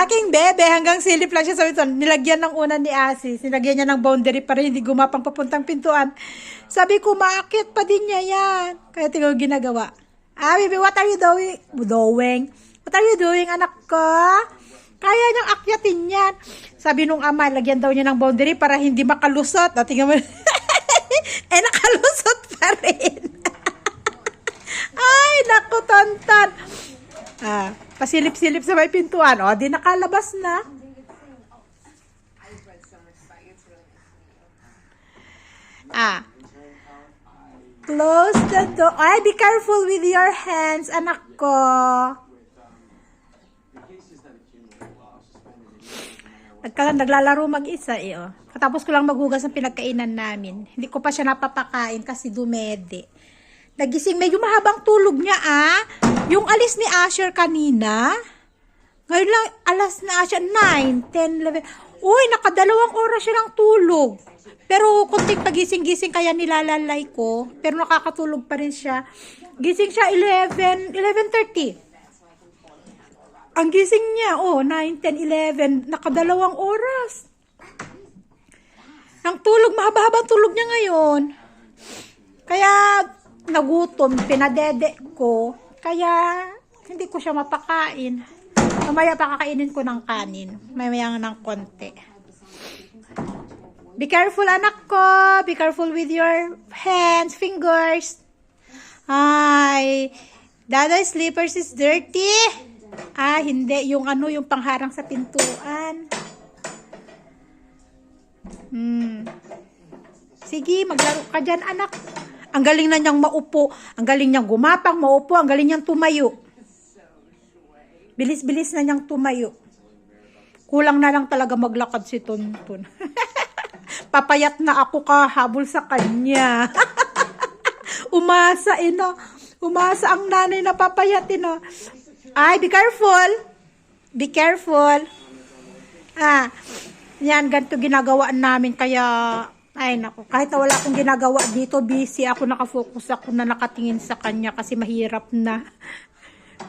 aking bebe, hanggang silip lang siya sa. Nilagyan ng una ni Asis. Nilagyan niya ng boundary para hindi gumapang papuntang pintuan. Sabi ko, maakit pa din niya yan. Kaya tingnan ginagawa. Ah, baby, what are you doing? Doing? What are you doing, anak ko? Kaya niyang akyatin yan. Sabi nung ama, lagyan daw niya ng boundary para hindi makalusot. O, tingnan mo. eh, nakalusot pa rin. Ay, naku, tonton. Ah, pasilip-silip sa may pintuan. O, di nakalabas na. Ah. Close the door. Ay, be careful with your hands, anak ko. Nagka, naglalaro mag-isa eh, oh. Katapos ko lang maghugas ng pinagkainan namin. Hindi ko pa siya napapakain kasi dumede. Nagising, medyo mahabang tulog niya, ah. Yung alis ni Asher kanina, ngayon lang, alas na siya, 9, 10, 11. Uy, nakadalawang oras siya ng tulog. Pero kunting pagising-gising kaya nilalalay ko. Pero nakakatulog pa rin siya. Gising siya 11, 11.30. Ang gising niya, oh, 9, 10, 11, nakadalawang oras. Ang tulog, mahaba-habang tulog niya ngayon. Kaya, nagutom, pinadede ko. Kaya, hindi ko siya mapakain. Mamaya pakakainin ko ng kanin. Mamaya ng konti. Be careful, anak ko. Be careful with your hands, fingers. Ay, Dada's slippers is dirty. Ah, hindi. Yung ano, yung pangharang sa pintuan. Hmm. Sige, maglaro ka dyan, anak. Ang galing na niyang maupo. Ang galing niyang gumapang, maupo. Ang galing niyang tumayo. Bilis-bilis na niyang tumayo. Kulang na lang talaga maglakad si Tonton. Papayat na ako kahabol sa kanya. Umasa, ino. Umasa ang nanay na papayat, ino. Ay, be careful. Be careful. Ah, yan, ganito ginagawa namin. Kaya, ay nako, kahit na wala akong ginagawa dito, busy ako, nakafocus ako na nakatingin sa kanya kasi mahirap na.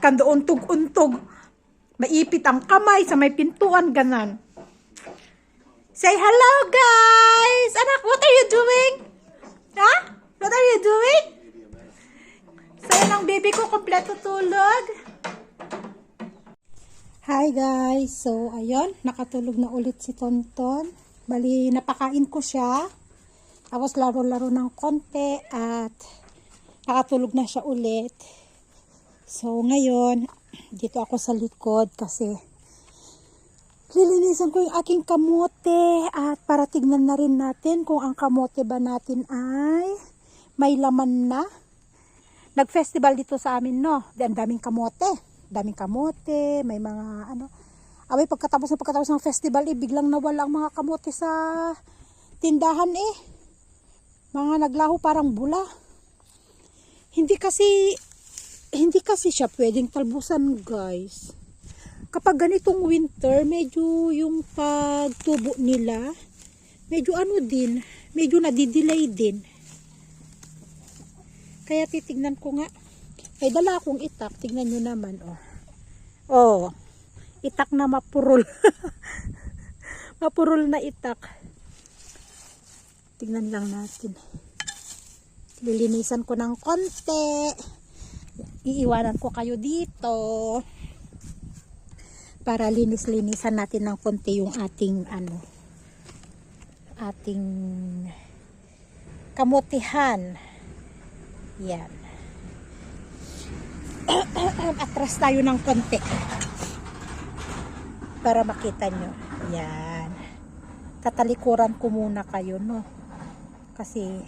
Kando untog-untog. Maipit ang kamay sa may pintuan, ganan. Say hello, guys! Anak, what are you doing? Ha? What are you doing? Sa'yo ng baby ko, kompleto tulog. Hi guys! So, ayun, nakatulog na ulit si Tonton. Bali, napakain ko siya. Tapos laro-laro ng konti at nakatulog na siya ulit. So, ngayon, dito ako sa likod kasi lilinisan ko yung aking kamote at para tignan na rin natin kung ang kamote ba natin ay may laman na. Nag-festival dito sa amin, no? Ang daming kamote. Daming kamote, may mga ano. Abay, pagkatapos ng pagkatapos ng festival, eh, biglang nawala ang mga kamote sa tindahan eh. Mga naglaho parang bula. Hindi kasi hindi kasi siya pwedeng talbusan guys. Kapag ganitong winter, medyo yung pagtubo nila, medyo ano din, medyo nadidelay din. Kaya titignan ko nga. May dala akong itak, tignan nyo naman oh. Oh, itak na mapurol. mapurol na itak. Tignan lang natin. Lilinisan ko ng konti iiwanan ko kayo dito para linis-linisan natin ng konti yung ating ano ating kamutihan yan atras tayo ng konti para makita nyo. Yan. Tatalikuran ko muna kayo no? Kasi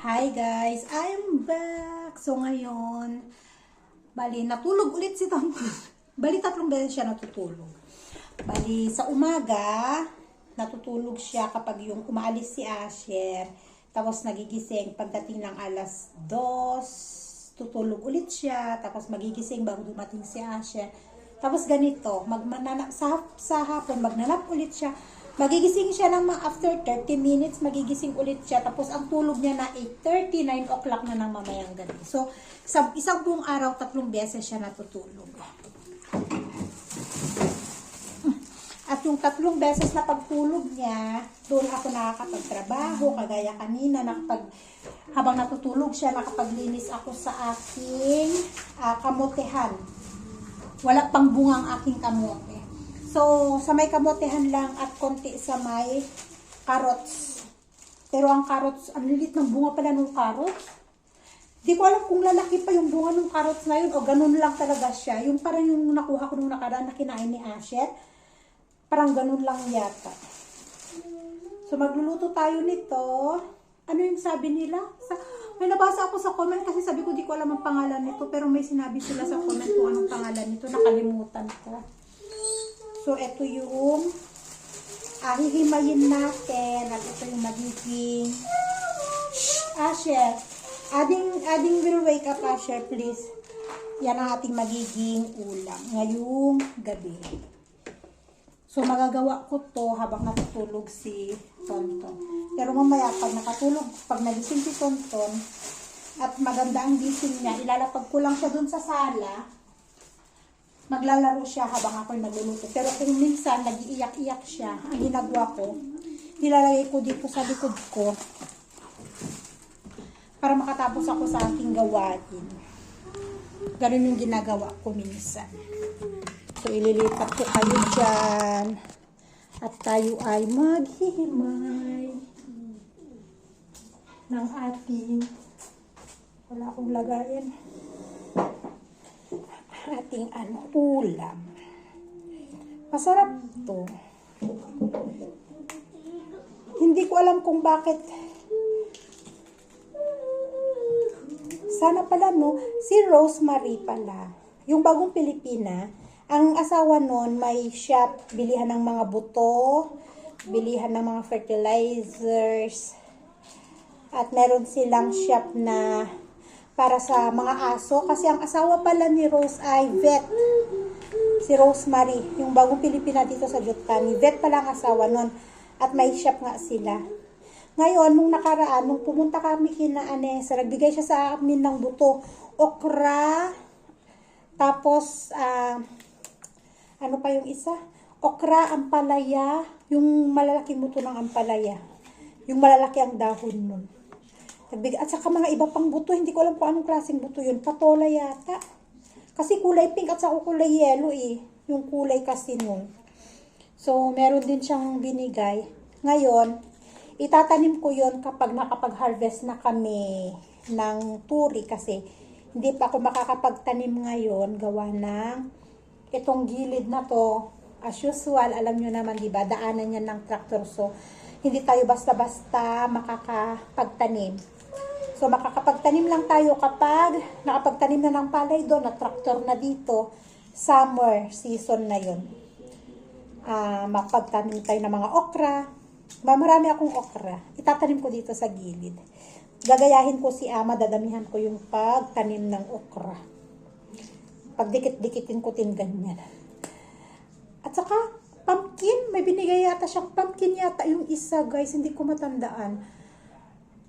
Hi guys, I'm back. So ngayon, bali natulog ulit si Tom. bali tatlong beses siya natutulog. Bali sa umaga, natutulog siya kapag yung umaalis si Asher. Tapos nagigising pagdating ng alas 2, tutulog ulit siya. Tapos magigising bago dumating si Asher. Tapos ganito, mag, manana- sa, sa hapon, magnanap ulit siya. Magigising siya ng mga after 30 minutes, magigising ulit siya. Tapos ang tulog niya na 8.30, 9 o'clock na ng mamayang gabi. So, sa isang buong araw, tatlong beses siya natutulog. At yung tatlong beses na pagtulog niya, doon ako nakakapagtrabaho, kagaya kanina, nakapag, habang natutulog siya, nakapaglinis ako sa aking ah, kamotehan. Wala pang bungang aking kamote. So, sa may kamotehan lang at konti sa may carrots. Pero ang carrots, ang lilit ng bunga pala ng carrots. Di ko alam kung lalaki pa yung bunga ng carrots na yun o ganun lang talaga siya. Yung parang yung nakuha ko nung nakaraan na kinain ni Asher. Parang ganun lang yata. So magluluto tayo nito. Ano yung sabi nila? Sa, may nabasa ako sa comment kasi sabi ko di ko alam ang pangalan nito pero may sinabi sila sa comment kung anong pangalan nito. Nakalimutan ko. So ito yung ah, hihimayin natin at ito yung magiging Shh, Asher. Adding, adding will wake up Asher please. Yan ang ating magiging ulam ngayong gabi. So, magagawa ko to habang natutulog si Tonton. Pero mamaya, pag nakatulog, pag nagising si Tonton, at maganda ang gising niya, ilalapag ko lang siya dun sa sala, maglalaro siya habang ako'y nagluluto. Pero kung minsan, nag-iiyak-iyak siya, ang ginagawa ko, nilalagay ko dito sa likod ko, para makatapos ako sa aking gawain. Ganun yung ginagawa ko minsan. So, ililipat ko kayo dyan. At tayo ay maghihimay ng ating wala akong lagayin ating ano, ulam. Masarap to. Hindi ko alam kung bakit sana pala no, si Rosemary pala, yung bagong Pilipina, ang asawa nun may shop, bilihan ng mga buto, bilihan ng mga fertilizers, at meron silang shop na para sa mga aso, kasi ang asawa pala ni Rose ay vet, si Rosemary, yung bagong Pilipina dito sa Jutani, vet pala ang asawa nun, at may shop nga sila. Ngayon, nung nakaraan, nung pumunta kami kina Anessa, nagbigay siya sa amin ng buto, okra, tapos, ah, ano pa yung isa? Okra, ampalaya, yung malalaking buto ng ampalaya. Yung malalaki ang dahon nun. At saka mga iba pang buto, hindi ko alam kung anong klaseng buto yun. Patola yata. Kasi kulay pink at saka kulay yellow eh. Yung kulay kasi nun. So, meron din siyang binigay. Ngayon, itatanim ko yon kapag nakapag-harvest na kami ng turi kasi hindi pa ako makakapagtanim ngayon gawa ng itong gilid na to as usual alam nyo naman di ba daanan yan ng tractor so hindi tayo basta-basta makakapagtanim so makakapagtanim lang tayo kapag nakapagtanim na ng palay doon at tractor na dito summer season na yon ah makapagtanim tayo ng mga okra Ma, marami akong okra. Itatanim ko dito sa gilid. Gagayahin ko si ama, dadamihan ko yung pagtanim ng okra. Pagdikit-dikitin ko tin ganyan. At saka, pumpkin. May binigay yata siyang pumpkin yata yung isa, guys. Hindi ko matandaan.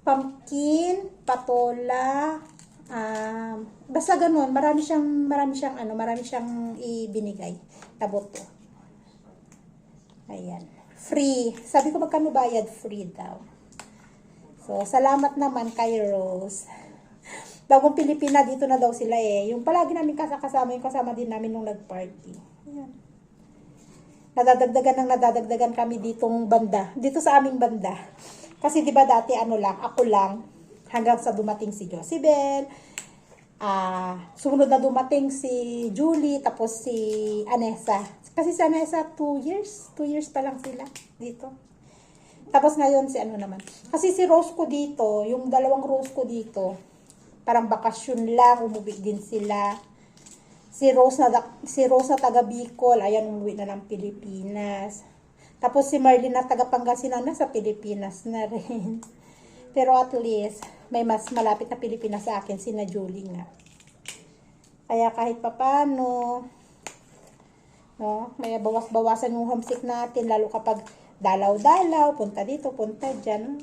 Pumpkin, patola, um, basta ganun. Marami siyang, marami siyang, ano, marami siyang ibinigay. Taboto. Ayan free. Sabi ko magkano bayad? Free daw. So, salamat naman kay Rose. Bagong Pilipina, dito na daw sila eh. Yung palagi namin kasama, yung kasama din namin nung nag-party. Ayan. Nadadagdagan ng nadadagdagan kami ditong banda. Dito sa aming banda. Kasi di ba dati ano lang, ako lang, hanggang sa dumating si Josibel, ah sumunod na dumating si Julie, tapos si Anessa. Kasi sa Anessa, 2 years, 2 years pa lang sila dito. Tapos ngayon si ano naman. Kasi si Rose ko dito, yung dalawang Rose ko dito, parang bakasyon lang, umuwi din sila. Si Rose na, si Rose na taga Bicol, ayan, umuwi na ng Pilipinas. Tapos si Marlene na taga Pangasinan, nasa Pilipinas na rin. Pero at least, may mas malapit na Pilipinas sa akin, si na Julie nga. Kaya kahit papano, no, may bawas-bawasan yung homesick natin, lalo kapag dalaw-dalaw, punta dito, punta dyan.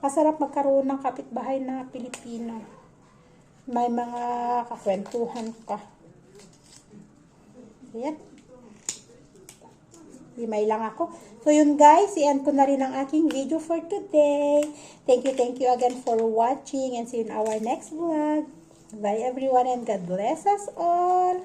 Masarap magkaroon ng kapitbahay na Pilipino. May mga kakwentuhan ka. Ayan. Limay lang ako. So yun guys, i-end ko na rin ang aking video for today. Thank you, thank you again for watching and see you in our next vlog. Bye everyone and God bless us all.